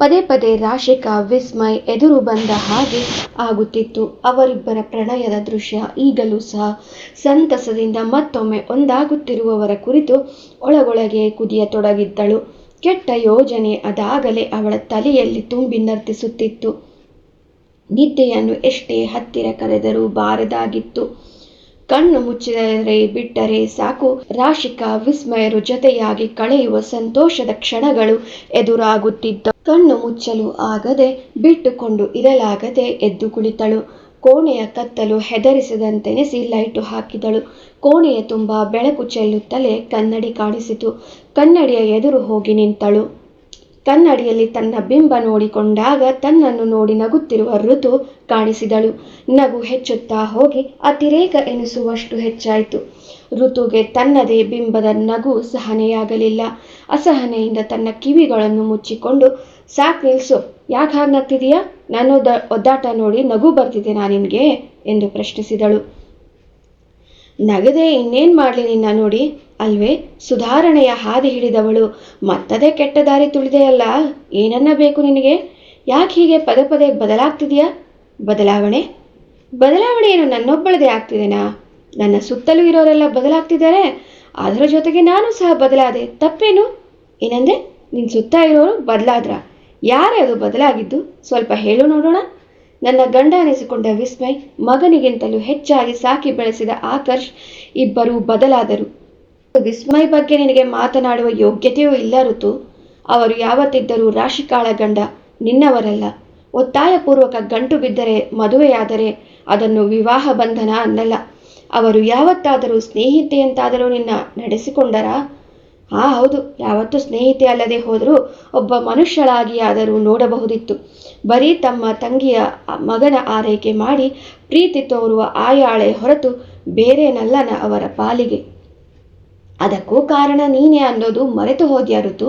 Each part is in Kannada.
ಪದೇ ಪದೇ ರಾಶಿಕಾ ವಿಸ್ಮಯ್ ಎದುರು ಬಂದ ಹಾಗೆ ಆಗುತ್ತಿತ್ತು. ಅವರಿಬ್ಬರ ಪ್ರಣಯದ ದೃಶ್ಯ ಈಗಲೂ ಸಹ ಸಂತಸದಿಂದ ಮತ್ತೊಮ್ಮೆ ಒಂದಾಗುತ್ತಿರುವವರ ಕುರಿತು ಒಳಗೊಳಗೆ ಕುದಿಯತೊಡಗಿದ್ದಳು ಕೆಟ್ಟ ಯೋಜನೆ ಅದಾಗಲೇ ಅವಳ ತಲೆಯಲ್ಲಿ ತುಂಬಿ ನರ್ತಿಸುತ್ತಿತ್ತು. ನಿದ್ದೆಯನ್ನು ಎಷ್ಟೇ ಹತ್ತಿರ ಕರೆದರೂ ಬಾರದಾಗಿತ್ತು. ಕಣ್ಣು ಮುಚ್ಚಿದರೆ ಬಿಟ್ಟರೆ ಸಾಕು. ರಾಶಿಕಾ ವಿಸ್ಮಯರು ಜೊತೆಯಾಗಿ ಕಳೆಯುವ ಸಂತೋಷದ ಕ್ಷಣಗಳು ಎದುರಾಗುತ್ತಿದ್ದ ಕಣ್ಣು ಮುಚ್ಚಲು ಆಗದೆ ಬಿಟ್ಟುಕೊಂಡು ಇರಲಾಗದೆ ಎದ್ದು ಕುಳಿತಳು. ಕೋಣೆಯ ಕತ್ತಲು ಹೆದರಿಸಿದಂತೆನಿಸಿ ಲೈಟು ಹಾಕಿದಳು. ಕೋಣೆಯ ತುಂಬ ಬೆಳಕು ಚೆಲ್ಲುತ್ತಲೇ ಕನ್ನಡಿ ಕಾಣಿಸಿತು. ಕನ್ನಡಿಯ ಎದುರು ಹೋಗಿ ನಿಂತಳು. ಕನ್ನಡಿಯಲ್ಲಿ ತನ್ನ ಬಿಂಬ ನೋಡಿಕೊಂಡಾಗ ತನ್ನನ್ನು ನೋಡಿ ನಗುತ್ತಿರುವ ಋತು ಕಾಣಿಸಿದಳು. ನಗು ಹೆಚ್ಚುತ್ತಾ ಹೋಗಿ ಅತಿರೇಕ ಎನಿಸುವಷ್ಟು ಹೆಚ್ಚಾಯಿತು. ಋತುಗೆ ತನ್ನದೇ ಬಿಂಬದ ನಗು ಸಹನೆಯಾಗಲಿಲ್ಲ. ಅಸಹನೆಯಿಂದ ತನ್ನ ಕಿವಿಗಳನ್ನು ಮುಚ್ಚಿಕೊಂಡು, ಸಾಕ್ ನಿಲ್ಸು, ಯಾಕೆ ಹಾಗೆ ನಗ್ತಿದೀಯಾ ನಾನು ಒದ್ದಾಟ ನೋಡಿ ನಗು ಬರ್ತಿದ್ದೇನಾ ನಿನಗೆ ಎಂದು ಪ್ರಶ್ನಿಸಿದಳು. ನಗದೆ ಇನ್ನೇನು ಮಾಡಲಿ ನಿನ್ನ ನೋಡಿ? ಅಲ್ವೇ, ಸುಧಾರಣೆಯ ಹಾದಿ ಹಿಡಿದವಳು. ಮತ್ತದೇ ಕೆಟ್ಟ ದಾರಿ ತುಳಿದೆಯಲ್ಲ ಏನನ್ನ ಬೇಕು ನಿನಗೆ? ಯಾಕೆ ಹೀಗೆ ಪದೇ ಪದೇ ಬದಲಾಗ್ತಿದೆಯಾ? ಬದಲಾವಣೆ? ಬದಲಾವಣೆ ಏನು ನನ್ನೊಬ್ಬಳದೇ ಆಗ್ತಿದೆನಾ? ನನ್ನ ಸುತ್ತಲೂ ಇರೋರೆಲ್ಲ ಬದಲಾಗ್ತಿದ್ದಾರೆ. ಅದರ ಜೊತೆಗೆ ನಾನು ಸಹ ಬದಲಾದೆ. ತಪ್ಪೇನು? ಏನಂದೆ? ನಿನ್ನ ಸುತ್ತ ಇರೋರು ಬದಲಾದ್ರ. ಯಾರೇ ಅದು ಬದಲಾಗಿದ್ದು? ಸ್ವಲ್ಪ ಹೇಳು ನೋಡೋಣ. ನನ್ನ ಗಂಡ ಅನಿಸಿಕೊಂಡ ವಿಸ್ಮಯ್ ಮಗನಿಗಿಂತಲೂ ಹೆಚ್ಚಾಗಿ ಸಾಕಿ ಬೆಳೆಸಿದ ಆಕರ್ಷ್ ಇಬ್ಬರೂ ಬದಲಾದರು. ವಿಸ್ಮಯ್ ಬಗ್ಗೆ ನಿನಗೆ ಮಾತನಾಡುವ ಯೋಗ್ಯತೆಯೂ ಇಲ್ಲ ಋತು. ಅವರು ಯಾವತ್ತಿದ್ದರೂ ರಾಶಿಕಾಳ ಗಂಡ ನಿನ್ನವರಲ್ಲ. ಒತ್ತಾಯಪೂರ್ವಕ ಗಂಟು ಬಿದ್ದರೆ ಮದುವೆಯಾದರೆ ಅದನ್ನು ವಿವಾಹ ಬಂಧನ ಅನ್ನಲ್ಲ. ಅವರು ಯಾವತ್ತಾದರೂ ಸ್ನೇಹಿತೆಯಂತಾದರೂ ನಿನ್ನ ನಡೆಸಿಕೊಂಡರಾ? ಹಾ ಹೌದು, ಯಾವತ್ತೂ ಸ್ನೇಹಿತೆ ಅಲ್ಲದೆ ಹೋದರೂ ಒಬ್ಬ ಮನುಷ್ಯಳಾಗಿ ಆದರೂ ನೋಡಬಹುದಿತ್ತು. ಬರೀ ತಮ್ಮ ತಂಗಿಯ ಮಗನ ಆರೈಕೆ ಮಾಡಿ ಪ್ರೀತಿ ತೋರುವ ಆಯಾಳೆ ಹೊರತು ಬೇರೇನಲ್ಲನ ಅವರ ಪಾಲಿಗೆ. ಅದಕ್ಕೂ ಕಾರಣ ನೀನೇ ಅನ್ನೋದು ಮರೆತು ಹೋದ್ಯಾ ಋತು?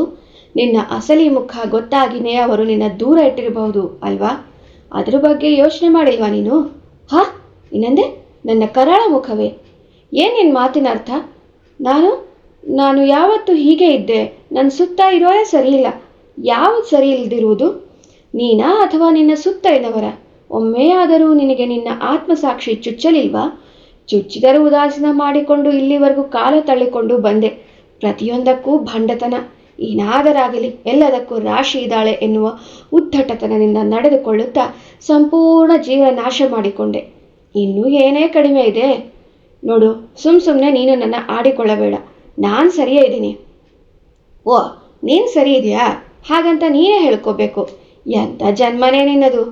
ನಿನ್ನ ಅಸಲಿ ಮುಖ ಗೊತ್ತಾಗಿನೇ ಅವರು ನಿನ್ನ ದೂರ ಇಟ್ಟಿರಬಹುದು, ಅಲ್ವಾ? ಅದ್ರ ಬಗ್ಗೆ ಯೋಚನೆ ಮಾಡಿಲ್ವಾ ನೀನು? ಹಾ, ಇನ್ನಂದೆ, ನನ್ನ ಕರಾಳ ಮುಖವೇ. ಏನೇನು ಮಾತಿನ ಅರ್ಥ? ನಾನು ನಾನು ಯಾವತ್ತು ಹೀಗೆ ಇದ್ದೆ. ನನ್ನ ಸುತ್ತ ಇರೋರೇ ಸರಿಯಿಲ್ಲ. ಯಾವುದು ಸರಿ ಇಲ್ದಿರುವುದು? ನೀನಾ ಅಥವಾ ನಿನ್ನ ಸುತ್ತ ಇದ್ದವರ? ಒಮ್ಮೆಯಾದರೂ ನಿನಗೆ ನಿನ್ನ ಆತ್ಮಸಾಕ್ಷಿ ಚುಚ್ಚಲಿಲ್ವಾ? ಚುಚ್ಚಿದರೂ ಉದಾಸೀನ ಮಾಡಿಕೊಂಡು ಇಲ್ಲಿವರೆಗೂ ಕಾಲ ತಳ್ಳಿಕೊಂಡು ಬಂದೆ. ಪ್ರತಿಯೊಂದಕ್ಕೂ ಭಂಡತನ. ಏನಾದರಾಗಲಿ, ಎಲ್ಲದಕ್ಕೂ ರಾಶಿ ಇದ್ದಾಳೆ ಎನ್ನುವ ಉದ್ದಟತನದಿಂದ ನಡೆದುಕೊಳ್ಳುತ್ತಾ ಸಂಪೂರ್ಣ ಜೀವ ನಾಶ ಮಾಡಿಕೊಂಡೆ. ಇನ್ನೂ ಏನೇ ಕಡಿಮೆ ಇದೆ? ನೋಡು, ಸುಮ್ ಸುಮ್ಮನೆ ನೀನು ನನ್ನ ಆಡಿಕೊಳ್ಳಬೇಡ. ನಾನು ಸರಿಯೇ ಇದ್ದೀನಿ. ಓ, ನೀನು ಸರಿ ಇದೆಯಾ ಹಾಗಂತ ನೀನೇ ಹೇಳ್ಕೋಬೇಕು. ಎಂಥ ಜನ್ಮನೇ ನಿನ್ನದು?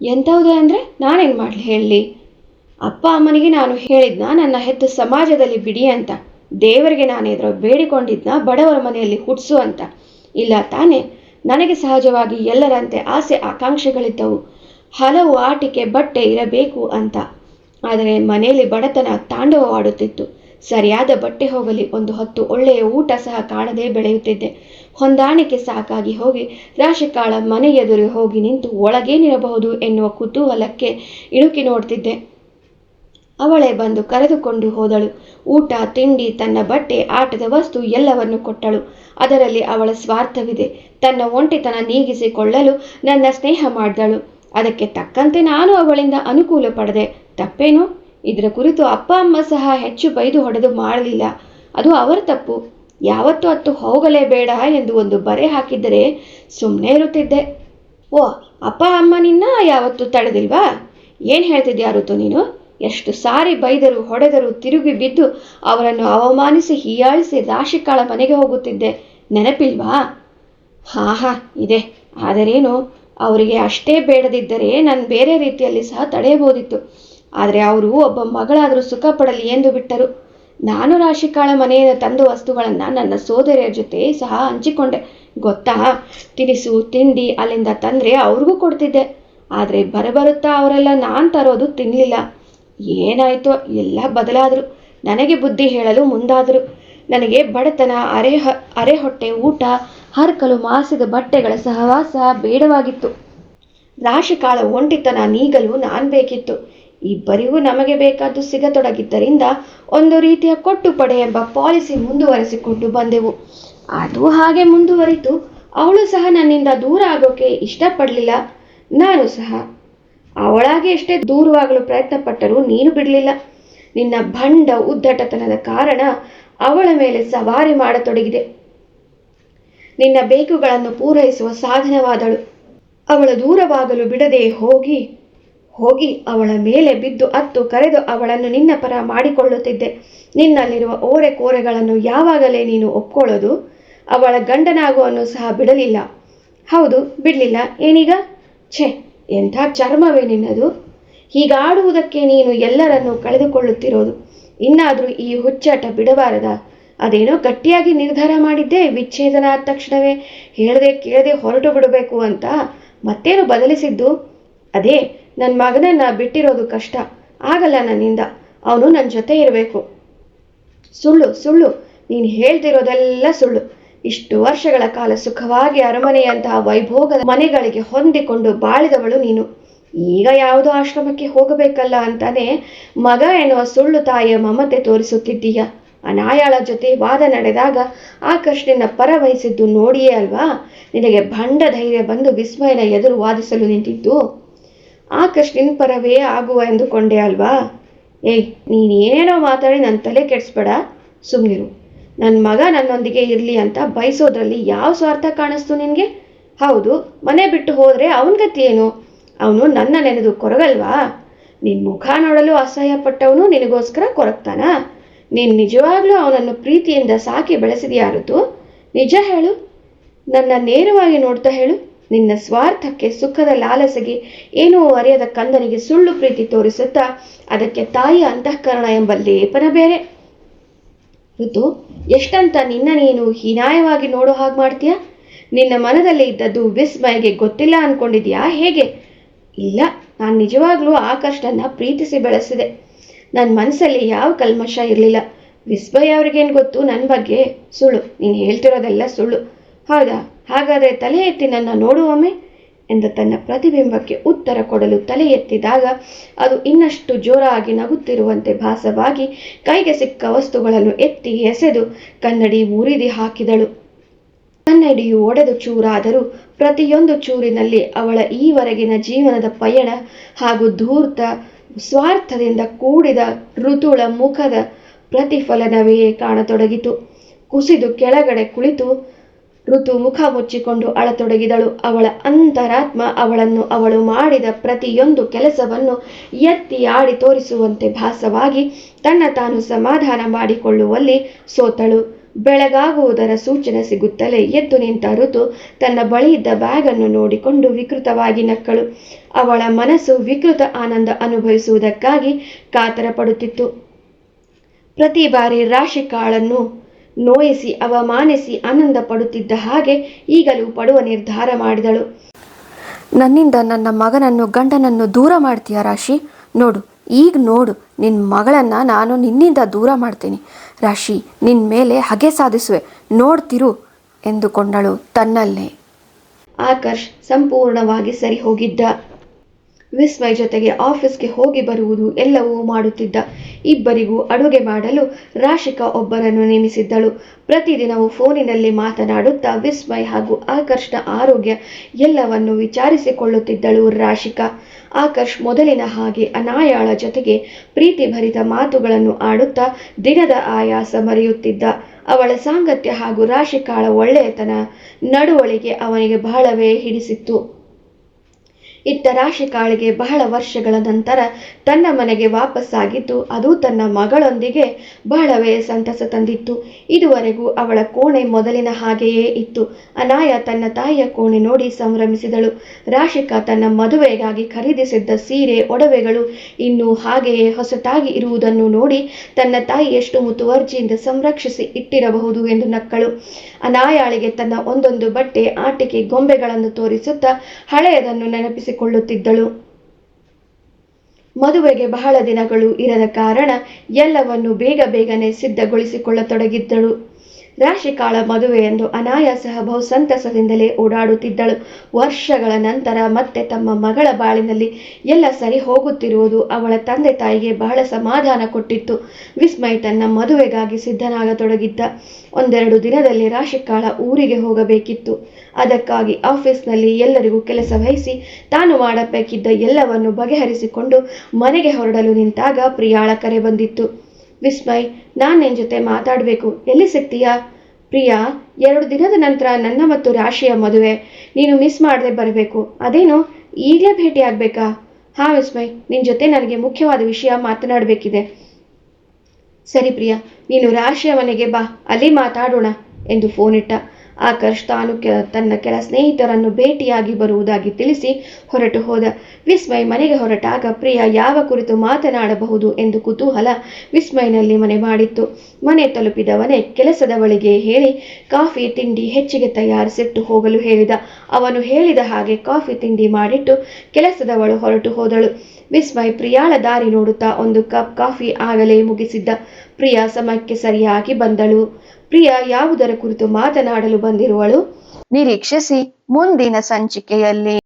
ಎಂಥವುದೇ ಅಂದರೆ ನಾನೇನು ಮಾಡಲಿ ಹೇಳಲಿ ಅಪ್ಪ ಅಮ್ಮನಿಗೆ ನಾನು ಹೇಳಿದ್ನ ನನ್ನ ಹೆತ್ತು ಸಮಾಜದಲ್ಲಿ ಬಿಡಿ ಅಂತ. ದೇವರಿಗೆ ನಾನು ಎದುರು ಬೇಡಿಕೊಂಡಿದ್ನ ಬಡವರ ಮನೆಯಲ್ಲಿ ಹುಟ್ಟಿಸು ಅಂತ. ಇಲ್ಲ ತಾನೇ, ನನಗೆ ಸಹಜವಾಗಿ ಎಲ್ಲರಂತೆ ಆಸೆ ಆಕಾಂಕ್ಷೆಗಳಿದ್ದವು. ಹಲವು ಆಟಿಕೆ ಬಟ್ಟೆ ಇರಬೇಕು ಅಂತ. ಆದರೆ ಮನೆಯಲ್ಲಿ ಬಡತನ ತಾಂಡವವಾಡುತ್ತಿತ್ತು. ಸರಿಯಾದ ಬಟ್ಟೆ ಹೋಗಲಿ, ಒಂದು ಹೊತ್ತು ಒಳ್ಳೆಯ ಊಟ ಸಹ ಕಾಣದೆ ಬೆಳೆಯುತ್ತಿದ್ದೆ. ಹೊಂದಾಣಿಕೆ ಸಾಕಾಗಿ ಹೋಗಿ, ರಾಶಿಕಾಳ ಮನೆ ಎದುರು ಹೋಗಿ ನಿಂತು ಒಳಗೇನಿರಬಹುದು ಎನ್ನುವ ಕುತೂಹಲಕ್ಕೆ ಇಣುಕಿ ನೋಡ್ತಿದ್ದೆ. ಅವಳೇ ಬಂದು ಕರೆದುಕೊಂಡು ಹೋದಳು. ಊಟ, ತಿಂಡಿ, ತನ್ನ ಬಟ್ಟೆ, ಆಟದ ವಸ್ತು ಎಲ್ಲವನ್ನು ಕೊಟ್ಟಳು. ಅದರಲ್ಲಿ ಅವಳ ಸ್ವಾರ್ಥವಿದೆ. ತನ್ನ ಒಂಟಿತನ ನೀಗಿಸಿಕೊಳ್ಳಲು ನನ್ನ ಸ್ನೇಹ ಮಾಡಿದಳು. ಅದಕ್ಕೆ ತಕ್ಕಂತೆ ನಾನು ಅವಳಿಂದ ಅನುಕೂಲ ಪಡೆದೆ. ತಪ್ಪೇನು? ಇದರ ಕುರಿತು ಅಪ್ಪ, ಅಮ್ಮ ಸಹ ಹೆಚ್ಚು ಬೈದು ಹೊಡೆದು ಮಾಡಲಿಲ್ಲ ಅದು ಅವರ ತಪ್ಪು. ಯಾವತ್ತೂ ಹೋಗಲೇ ಹೋಗಲೇಬೇಡ ಎಂದು ಒಂದು ಬರೆ ಹಾಕಿದ್ದರೆ ಸುಮ್ಮನೆ ಇರುತ್ತಿದ್ದೆ. ಓ, ಅಪ್ಪ, ಅಮ್ಮ ನಿನ್ನ ಯಾವತ್ತೂ ತಡೆದಿಲ್ವಾ? ಏನು ಹೇಳ್ತಿದ್ಯಾ ಋತು ನೀನು? ಎಷ್ಟು ಸಾರಿ ಬೈದರು ಹೊಡೆದರು ತಿರುಗಿ ಬಿದ್ದು ಅವರನ್ನು ಅವಮಾನಿಸಿ ಹೀಯಾಳಿಸಿ ರಾಶಿಕಾಳ ಮನೆಗೆ ಹೋಗುತ್ತಿದ್ದೆ. ನೆನಪಿಲ್ವಾ? ಹಾ ಹಾ, ಇದೆ. ಆದರೇನು? ಅವರಿಗೆ ಅಷ್ಟೇ ಬೇಡದಿದ್ದರೆ ನಾನು ಬೇರೆ ರೀತಿಯಲ್ಲಿ ಸಹ ತಡೆಯಬಹುದಿತ್ತು. ಆದರೆ ಅವರು ಒಬ್ಬ ಮಗಳಾದರೂ ಸುಖ ಪಡಲಿ ಎಂದು ಬಿಟ್ಟರು. ನಾನು ರಾಶಿಕಾಳ ಮನೆಯಿಂದ ತಂದ ವಸ್ತುಗಳನ್ನು ನನ್ನ ಸೋದರಿಯ ಜೊತೆ ಸಹ ಹಂಚಿಕೊಂಡೆ. ಗೊತ್ತಾ? ತಿನಿಸು, ತಿಂಡಿ ಅಲ್ಲಿಂದ ತಂದರೆ ಅವ್ರಿಗೂ ಕೊಡ್ತಿದ್ದೆ. ಆದರೆ ಬರಬರುತ್ತಾ ಅವರೆಲ್ಲ ನಾನು ತರೋದು ತಿನ್ನಲಿಲ್ಲ ಏನಾಯ್ತು ಎಲ್ಲ ಬದಲಾದರು. ನನಗೆ ಬುದ್ಧಿ ಹೇಳಲು ಮುಂದಾದರು. ನನಗೆ ಬಡತನ, ಅರೆ ಅರೆ ಹೊಟ್ಟೆ, ಊಟ, ಹರಕಲು, ಮಾಸಿದ ಬಟ್ಟೆಗಳ ಸಹವಾಸ ಬೇಡವಾಗಿತ್ತು. ರಾಶಿಕಾಳ ಒಂಟಿತನ ನೀಗಲು ನಾನು ಬೇಕಿತ್ತು. ಇಬ್ಬರಿಗೂ ನಮಗೆ ಬೇಕಾದ್ದು ಸಿಗತೊಡಗಿದ್ದರಿಂದ ಒಂದು ರೀತಿಯ ಕೊಟ್ಟು ಪಡೆ ಎಂಬ ಪಾಲಿಸಿ ಮುಂದುವರೆಸಿಕೊಂಡು ಬಂದೆವು. ಅದು ಹಾಗೆ ಮುಂದುವರಿತು. ಅವಳು ಸಹ ನನ್ನಿಂದ ದೂರ ಆಗೋಕೆ ಇಷ್ಟಪಡಲಿಲ್ಲ. ನಾನು ಸಹ. ಅವಳಾಗೆ ಎಷ್ಟೇ ದೂರವಾಗಲು ಪ್ರಯತ್ನಪಟ್ಟರೂ ನೀನು ಬಿಡಲಿಲ್ಲ. ನಿನ್ನ ಭಂಡ ಉದ್ದಟತನದ ಕಾರಣ ಅವಳ ಮೇಲೆ ಸವಾರಿ ಮಾಡತೊಡಗಿದೆ. ನಿನ್ನ ಬೇಕುಗಳನ್ನು ಪೂರೈಸುವ ಸಾಧನವಾದಳು. ಅವಳ ದೂರವಾಗಲು ಬಿಡದೆ ಹೋಗಿ ಹೋಗಿ ಅವಳ ಮೇಲೆ ಬಿದ್ದು ಅತ್ತು ಕರೆದು ಅವಳನ್ನು ನಿನ್ನ ಪರ ಮಾಡಿಕೊಳ್ಳುತ್ತಿದ್ದೆ. ನಿನ್ನಲ್ಲಿರುವ ಓರೆ ಕೋರೆಗಳನ್ನು ಯಾವಾಗಲೇ ನೀನು ಒಪ್ಕೊಳ್ಳೋದು, ಅವಳ ಗಂಡನಾಗುವನ್ನು ಸಹ ಬಿಡಲಿಲ್ಲ. ಹೌದು, ಬಿಡಲಿಲ್ಲ. ಏನೀಗ? ಛೆ, ಎಂಥ ಚರ್ಮವೇ ನಿನ್ನದು? ಹೀಗಾಡುವುದಕ್ಕೆ ನೀನು ಎಲ್ಲರನ್ನೂ ಕಳೆದುಕೊಳ್ಳುತ್ತಿರೋದು. ಇನ್ನಾದರೂ ಈ ಹುಚ್ಚಾಟ ಬಿಡಬಾರದ? ಅದೇನೋ ಗಟ್ಟಿಯಾಗಿ ನಿರ್ಧಾರ ಮಾಡಿದ್ದೆ, ವಿಚ್ಛೇದನ ಆದ ತಕ್ಷಣವೇ. ಹೇಳದೆ ಕೇಳದೆ ಹೊರಟು ಬಿಡಬೇಕು ಅಂತ ಮತ್ತೇನು ಬದಲಿಸಿದ್ದು? ಅದೇ ನನ್ನ ಮಗನನ್ನ ಬಿಟ್ಟಿರೋದು ಕಷ್ಟ. ಆಗಲ್ಲ ನನ್ನಿಂದ. ಅವನು ನನ್ನ ಜೊತೆ ಇರಬೇಕು. ಸುಳ್ಳು ಸುಳ್ಳು. ನೀನು ಹೇಳ್ತಿರೋದೆಲ್ಲ ಸುಳ್ಳು. ಇಷ್ಟು ವರ್ಷಗಳ ಕಾಲ ಸುಖವಾಗಿ ಅರಮನೆಯಂತಹ ವೈಭೋಗದ ಮನೆಗಳಿಗೆ ಹೊಂದಿಕೊಂಡು ಬಾಳಿದವಳು ನೀನು. ಈಗ ಯಾವುದೋ ಆಶ್ರಮಕ್ಕೆ ಹೋಗಬೇಕಲ್ಲ ಅಂತಾನೆ ಮಗ ಎನ್ನುವ ಸುಳ್ಳು ತಾಯಿಯ ಮಮತೆ ತೋರಿಸುತ್ತಿದ್ದೀಯ. ಅನಾಯಾಳ ಜೊತೆ ವಾದ ನಡೆದಾಗ ಆ ನಿನ್ನ ಪರ ವಹಿಸಿದ್ದು ನೋಡಿಯೇ ಅಲ್ವಾ? ನಿನಗೆ ಭಂಡ ಧೈರ್ಯ ಬಂದು ವಿಸ್ಮಯನ ಎದುರು ವಾದಿಸಲು ನಿಂತಿದ್ದು? ಆಕರ್ಷ್ ನಿನ್ನ ಪರವೇ ಆಗುವ ಎಂದುಕೊಂಡೆ ಅಲ್ವಾ? ಏಯ್ ನೀನೇನೇನೋ ಮಾತಾಡಿ ನನ್ನ ತಲೆ ಕೆಡಿಸ್ಬೇಡ. ಸುಮ್ಮನಿರು ನನ್ನ ಮಗ ನನ್ನೊಂದಿಗೆ ಇರಲಿ ಅಂತ ಬಯಸೋದ್ರಲ್ಲಿ ಯಾವ ಸ್ವಾರ್ಥ ಕಾಣಿಸ್ತು ನಿನಗೆ? ಹೌದು, ಮನೆ ಬಿಟ್ಟು ಹೋದರೆ ಅವನ ಗತಿ ಏನು? ಅವನು ನನ್ನ ನೆನೆದು ಕೊರಗಲ್ವಾ? ನಿನ್ನ ಮುಖ ನೋಡಲು ಅಸಹ್ಯ ಪಟ್ಟವನು ನಿನಗೋಸ್ಕರ ಕೊರಗ್ತಾನಾ? ನೀನು ನಿಜವಾಗ್ಲೂ ಅವನನ್ನು ಪ್ರೀತಿಯಿಂದ ಸಾಕಿ ಬೆಳೆಸಿದೆಯಾ ಋತು? ನಿಜ ಹೇಳು. ನನ್ನ ನೇರವಾಗಿ ನೋಡ್ತಾ ಹೇಳು. ನಿನ್ನ ಸ್ವಾರ್ಥಕ್ಕೆ, ಸುಖದ ಲಾಲಸೆಗೆ ಏನೋ ಅರಿಯದ ಕಂದನಿಗೆ ಸುಳ್ಳು ಪ್ರೀತಿ ತೋರಿಸುತ್ತಾ ಅದಕ್ಕೆ ತಾಯಿ ಅಂತಃಕರಣ ಎಂಬ ಲೇಪನ ಬೇರೆ. ಋತು, ಎಷ್ಟಂತ ನಿನ್ನ ನೀನು ಹೀನಾಯವಾಗಿ ನೋಡೋ ಹಾಗೆ ಮಾಡ್ತೀಯ? ನಿನ್ನ ಮನದಲ್ಲಿ ಇದ್ದದ್ದು ವಿಸ್ಮಯಗೆ ಗೊತ್ತಿಲ್ಲ ಅನ್ಕೊಂಡಿದ್ಯಾ? ಹೇಗೆ? ಇಲ್ಲ, ನಾನು ನಿಜವಾಗ್ಲೂ ಆಕರ್ಷನ್ನ ಪ್ರೀತಿಸಿ ಬೆಳೆಸಿದೆ. ನನ್ನ ಮನಸ್ಸಲ್ಲಿ ಯಾವ ಕಲ್ಮಶ ಇರಲಿಲ್ಲ. ವಿಸ್ಮಯ ಅವ್ರಿಗೇನು ಗೊತ್ತು? ನನ್ನ ಬಗ್ಗೆ ಸುಳ್ಳು. ನೀನು ಹೇಳ್ತಿರೋದೆಲ್ಲ ಸುಳ್ಳು. ಹೌದಾ? ಹಾಗಾದರೆ ತಲೆ ಎತ್ತಿ ನನ್ನ ನೋಡುವಮೆ ಎಂದು ತನ್ನ ಪ್ರತಿಬಿಂಬಕ್ಕೆ ಉತ್ತರ ಕೊಡಲು ತಲೆ ಎತ್ತಿದಾಗ ಅದು ಇನ್ನಷ್ಟು ಜೋರಾಗಿ ನಗುತ್ತಿರುವಂತೆ ಭಾಸವಾಗಿ ಕೈಗೆ ಸಿಕ್ಕ ವಸ್ತುಗಳನ್ನು ಎತ್ತಿ ಎಸೆದು ಕನ್ನಡಿ ಮುರಿದಿ ಹಾಕಿದಳು. ಕನ್ನಡಿಯು ಒಡೆದು ಚೂರಾದರೂ ಪ್ರತಿಯೊಂದು ಚೂರಿನಲ್ಲಿ ಅವಳ ಈವರೆಗಿನ ಜೀವನದ ಪಯಣ ಹಾಗೂ ಧೂರ್ತ ಸ್ವಾರ್ಥದಿಂದ ಕೂಡಿದ ಋತುಳ ಮುಖದ ಪ್ರತಿಫಲನವೇ ಕಾಣತೊಡಗಿತು. ಕುಸಿದು ಕೆಳಗಡೆ ಕುಳಿತು ಋತು ಮುಖ ಮುಚ್ಚಿಕೊಂಡು ಅಳತೊಡಗಿದಳು. ಅವಳ ಅಂತರಾತ್ಮ ಅವಳನ್ನು ಅವಳು ಮಾಡಿದ ಪ್ರತಿಯೊಂದು ಕೆಲಸವನ್ನು ಎತ್ತಿ ಆಡಿ ತೋರಿಸುವಂತೆ ಭಾಸವಾಗಿ ತನ್ನ ತಾನು ಸಮಾಧಾನ ಮಾಡಿಕೊಳ್ಳುವಲ್ಲಿ ಸೋತಳು. ಬೆಳಗಾಗುವುದರ ಸೂಚನೆ ಸಿಗುತ್ತಲೇ ಎದ್ದು ನಿಂತ ಋತು ತನ್ನ ಬಳಿಯಿದ್ದ ಬ್ಯಾಗನ್ನು ನೋಡಿಕೊಂಡು ವಿಕೃತವಾಗಿ ನಕ್ಕಳು. ಅವಳ ಮನಸ್ಸು ವಿಕೃತ ಆನಂದ ಅನುಭವಿಸುವುದಕ್ಕಾಗಿ ಕಾತರ ಪಡುತ್ತಿತ್ತು ಪ್ರತಿ ಬಾರಿ ರಾಶಿ ಕಾಳನ್ನು ನೋಯಿಸಿ ಅವಮಾನಿಸಿ ಆನಂದ ಪಡುತ್ತಿದ್ದ ಹಾಗೆ ಈಗಲೂ ಪಡುವ ನಿರ್ಧಾರ ಮಾಡಿದಳು. ನನ್ನಿಂದ ನನ್ನ ಮಗನನ್ನು ಗಂಡನನ್ನು ದೂರ ಮಾಡ್ತೀಯ ರಾಶಿ? ನೋಡು ಈಗ ನೋಡು ನಿನ್ನ ಮಗಳನ್ನು ನಾನು ನಿನ್ನಿಂದ ದೂರ ಮಾಡ್ತೀನಿ. ರಾಶಿ ನಿನ್ನ ಮೇಲೆ ಹಗೆ ಸಾಧಿಸುವೆ ನೋಡ್ತಿರು ಎಂದುಕೊಂಡಳು ತನ್ನಲ್ಲೇ. ಆಕರ್ಷ್ ಸಂಪೂರ್ಣವಾಗಿ ಸರಿ ಹೋಗಿದ್ದ ವಿಸ್ಮಯ್ ಜೊತೆಗೆ ಆಫೀಸ್ಗೆ ಹೋಗಿ ಬರುವುದು ಎಲ್ಲವೂ ಮಾಡುತ್ತಿದ್ದ ಇಬ್ಬರಿಗೂ ಅಡುಗೆ ಮಾಡಲು ರಾಶಿಕಾ ಒಬ್ಬರನ್ನು ನೇಮಿಸಿದ್ದಳು. ಪ್ರತಿದಿನವೂ ಫೋನಿನಲ್ಲಿ ಮಾತನಾಡುತ್ತಾ ವಿಸ್ಮಯ್ ಹಾಗೂ ಆಕರ್ಷ್ನ ಆರೋಗ್ಯ ಎಲ್ಲವನ್ನು ವಿಚಾರಿಸಿಕೊಳ್ಳುತ್ತಿದ್ದಳು ರಾಶಿಕಾ. ಆಕರ್ಷ್ ಮೊದಲಿನ ಹಾಗೆ ಅನಾಯಾಳ ಜೊತೆಗೆ ಪ್ರೀತಿಭರಿತ ಮಾತುಗಳನ್ನು ಆಡುತ್ತಾ ದಿನದ ಆಯಾಸ ಮರೆಯುತ್ತಿದ್ದ. ಅವಳ ಸಾಂಗತ್ಯ ಹಾಗೂ ರಾಶಿಕಾಳ ಒಳ್ಳೆಯತನ ನಡುವಳಿಗೆ ಅವನಿಗೆ ಬಹಳವೇ ಹಿಡಿಸಿತ್ತು. ಇತ್ತ ರಾಶಿಕಾಳಿಗೆ ಬಹಳ ವರ್ಷಗಳ ನಂತರ ತನ್ನ ಮನೆಗೆ ವಾಪಸ್ಸಾಗಿದ್ದು ಅದು ತನ್ನ ಮಗಳೊಂದಿಗೆ ಬಹಳವೇ ಸಂತಸ ತಂದಿತ್ತು. ಇದುವರೆಗೂ ಅವಳ ಕೋಣೆ ಮೊದಲಿನ ಹಾಗೆಯೇ ಇತ್ತು. ಅನಾಯ ತನ್ನ ತಾಯಿಯ ಕೋಣೆ ನೋಡಿ ಸಂಭ್ರಮಿಸಿದಳು. ರಾಶಿಕಾ ತನ್ನ ಮದುವೆಗಾಗಿ ಖರೀದಿಸಿದ್ದ ಸೀರೆ, ಒಡವೆಗಳು ಇನ್ನೂ ಹಾಗೆಯೇ ಹೊಸತಾಗಿ ಇರುವುದನ್ನು ನೋಡಿ ತನ್ನ ತಾಯಿ ಎಷ್ಟು ಮುತುವರ್ಜಿಯಿಂದ ಸಂರಕ್ಷಿಸಿ ಇಟ್ಟಿರಬಹುದು ಎಂದು ನಕ್ಕಳು. ಅನಾಯಾಳಿಗೆ ತನ್ನ ಒಂದೊಂದು ಬಟ್ಟೆ, ಆಟಿಕೆ, ಗೊಂಬೆಗಳನ್ನು ತೋರಿಸುತ್ತಾ ಹಳೆಯದನ್ನು ನೆನಪಿಸಿಕೊಳ್ಳುತ್ತಿದ್ದಳು ಮದುವೆಗೆ ಬಹಳ ದಿನಗಳು ಇರದ ಕಾರಣ ಎಲ್ಲವನ್ನು ಬೇಗ ಬೇಗನೆ ಸಿದ್ಧಗೊಳಿಸಿಕೊಳ್ಳತೊಡಗಿದ್ದಳು. ರಾಶಿಕಾಳ ಮದುವೆ ಎಂದು ಅನಾಯಾಸ ಬಹು ಸಂತಸದಿಂದಲೇ ಓಡಾಡುತ್ತಿದ್ದಳು. ವರ್ಷಗಳ ನಂತರ ಮತ್ತೆ ತಮ್ಮ ಮಗಳ ಬಾಳಿನಲ್ಲಿ ಎಲ್ಲ ಸರಿ ಹೋಗುತ್ತಿರುವುದು ಅವಳ ತಂದೆ ತಾಯಿಗೆ ಬಹಳ ಸಮಾಧಾನ ಕೊಟ್ಟಿತ್ತು. ವಿಸ್ಮಯ್ ತನ್ನ ಮದುವೆಗಾಗಿ ಸಿದ್ಧನಾಗತೊಡಗಿದ್ದ ಒಂದೆರಡು ದಿನದಲ್ಲಿ ರಾಶಿಕಾಳ ಊರಿಗೆ ಹೋಗಬೇಕಿತ್ತು. ಅದಕ್ಕಾಗಿ ಆಫೀಸ್ನಲ್ಲಿ ಎಲ್ಲರಿಗೂ ಕೆಲಸ ವಹಿಸಿ ತಾನು ಮಾಡಬೇಕಿದ್ದ ಎಲ್ಲವನ್ನು ಬಗೆಹರಿಸಿಕೊಂಡು ಮನೆಗೆ ಹೊರಡಲು ನಿಂತಾಗ ಪ್ರಿಯಾಳ ಕರೆ ಬಂದಿತ್ತು. ವಿಸ್ಮಯ್, ನಾನು ನಿನ್ನ ಜೊತೆ ಮಾತಾಡಬೇಕು. ಎಲ್ಲಿ ಸಿಗ್ತೀಯಾ? ಪ್ರಿಯಾ, ಎರಡು ದಿನದ ನಂತರ ನನ್ನ ಮತ್ತು ರಾಶಿಯ ಮದುವೆ. ನೀನು ಮಿಸ್ ಮಾಡದೆ ಬರಬೇಕು. ಅದೇನು? ಈಗಲೇ ಭೇಟಿ ಆಗಬೇಕಾ? ಹಾಂ ವಿಸ್ಮಯ್ ನಿನ್ನ ಜೊತೆ ನನಗೆ ಮುಖ್ಯವಾದ ವಿಷಯ ಮಾತನಾಡಬೇಕಿದೆ. ಸರಿ ಪ್ರಿಯಾ, ನೀನು ರಾಶಿಯ ಮನೆಗೆ ಬಾ. ಅಲ್ಲಿ ಮಾತಾಡೋಣ ಎಂದು ಫೋನ್ ಇಟ್ಟ. ಆಕರ್ಷ್ ತಾನು ಕೆ, ತನ್ನ ಕೆಲ ಸ್ನೇಹಿತರನ್ನು ಭೇಟಿಯಾಗಿ ಬರುವುದಾಗಿ ತಿಳಿಸಿ ಹೊರಟು ಹೋದ. ವಿಸ್ಮಯ್ ಮನೆಗೆ ಹೊರಟಾಗ ಪ್ರಿಯಾ ಯಾವ ಕುರಿತು ಮಾತನಾಡಬಹುದು ಎಂದು ಕುತೂಹಲ ವಿಸ್ಮಯ್ನಲ್ಲಿ ಮನೆ ಮಾಡಿತ್ತು. ಮನೆ ತಲುಪಿದವನೇ ಕೆಲಸದವಳಿಗೆ ಹೇಳಿ, ಕಾಫಿ ತಿಂಡಿ ಹೆಚ್ಚಿಗೆ ತಯಾರಿಸಿಟ್ಟು ಹೋಗಲು ಹೇಳಿದ. ಅವನು ಹೇಳಿದ ಹಾಗೆ ಕಾಫಿ ತಿಂಡಿ ಮಾಡಿಟ್ಟು ಕೆಲಸದವಳು ಹೊರಟು ಹೋದಳು. ವಿಸ್ಮಯ್ ಪ್ರಿಯಾಳ ದಾರಿ ನೋಡುತ್ತಾ ಒಂದು ಕಪ್ ಕಾಫಿ ಆಗಲೇ ಮುಗಿಸಿದ್ದ. ಪ್ರಿಯಾ ಸಮಯಕ್ಕೆ ಸರಿಯಾಗಿ ಬಂದಳು. ಪ್ರಿಯಾ ಯಾವುದರ ಕುರಿತು ಮಾತನಾಡಲು ಬಂದಿರುವಳು? ನಿರೀಕ್ಷಿಸಿ, ಮುಂದಿನ ಸಂಚಿಕೆಯಲ್ಲಿ.